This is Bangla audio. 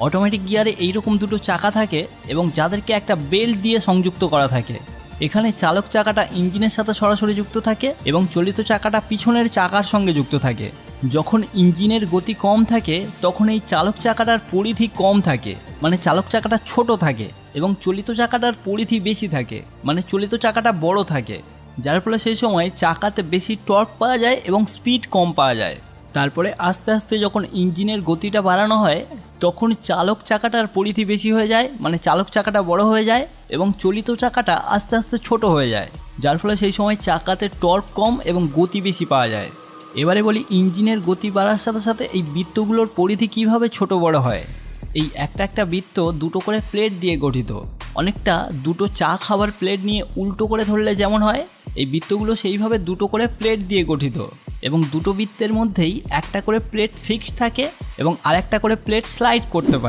অটোমেটিক গিয়ারে এইরকম দুটো চাকা থাকে এবং যাদেরকে একটা বেল্ট দিয়ে সংযুক্ত করা থাকে। এখানে চালক চাকাটা ইঞ্জিনের সাথে সরাসরি যুক্ত থাকে এবং চলিত চাকাটা পিছনের চাকার সঙ্গে যুক্ত থাকে। যখন ইঞ্জিনের গতি কম থাকে, তখন এই চালক চাকাটার পরিধি কম থাকে। মানে চালক চাকাটা ছোট থাকে এবং চলিত চাকাটার পরিধি বেশি থাকে। মানে চলিত চাকাটা বড় থাকে। যার ফলে সেই সময় চাকাতে বেশি টর্ক পাওয়া যায় এবং স্পিড কম পাওয়া যায়। তারপরে আস্তে আস্তে যখন ইঞ্জিনের গতিটা বাড়ানো হয় তখন চালক চাকাটার পরিধি বেশি হয়ে যায় মানে চালক চাকাটা বড় হয়ে যায় এবং চলিত চাকাটা আস্তে আস্তে ছোট হয়ে যায়, যার ফলে সেই সময় চাকাতে টর্ক কম এবং গতি বেশি পাওয়া যায়। এবারে বলি ইঞ্জিনের গতি বাড়ার সাথে সাথে এই বৃত্তগুলোর পরিধি কীভাবে ছোট বড় হয়? এই একটা একটা বৃত্ত দুটো করে প্লেট দিয়ে গঠিত। অনেকটা দুটো চা খাবার প্লেট নিয়ে উল্টো করে ধরলে যেমন হয় এই বৃত্তগুলো সেইভাবে দুটো করে প্লেট দিয়ে গঠিত এবং দুটো বৃত্তের মধ্যেই একটা করে প্লেট ফিক্সড থাকে এবং আরেকটা করে প্লেট স্লাইড করতে পারে।